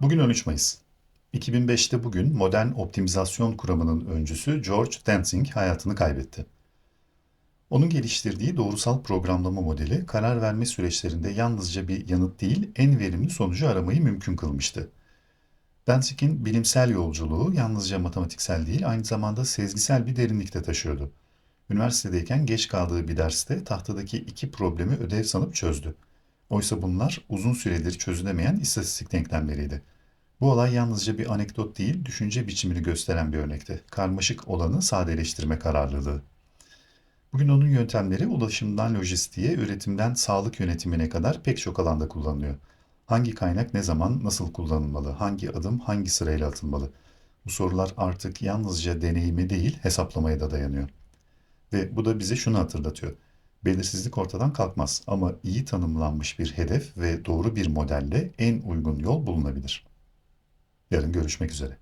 Bugün 13 Mayıs. 2005'te bugün modern optimizasyon kuramının öncüsü George Dantzig hayatını kaybetti. Onun geliştirdiği doğrusal programlama modeli karar verme süreçlerinde yalnızca bir yanıt değil, en verimli sonucu aramayı mümkün kılmıştı. Dantzig'in bilimsel yolculuğu yalnızca matematiksel değil, aynı zamanda sezgisel bir derinlikte taşıyordu. Üniversitedeyken geç kaldığı bir derste tahtadaki iki problemi ödev sanıp çözdü. Oysa bunlar uzun süredir çözülemeyen istatistik denklemleriydi. Bu olay yalnızca bir anekdot değil, düşünce biçimini gösteren bir örnekti. Karmaşık olanı sadeleştirme kararlılığı. Bugün onun yöntemleri ulaşımdan lojistiğe, üretimden sağlık yönetimine kadar pek çok alanda kullanılıyor. Hangi kaynak ne zaman nasıl kullanılmalı, hangi adım hangi sırayla atılmalı? Bu sorular artık yalnızca deneyime değil hesaplamaya da dayanıyor. Ve bu da bize şunu hatırlatıyor. Belirsizlik ortadan kalkmaz ama iyi tanımlanmış bir hedef ve doğru bir modelle en uygun yol bulunabilir. Yarın görüşmek üzere.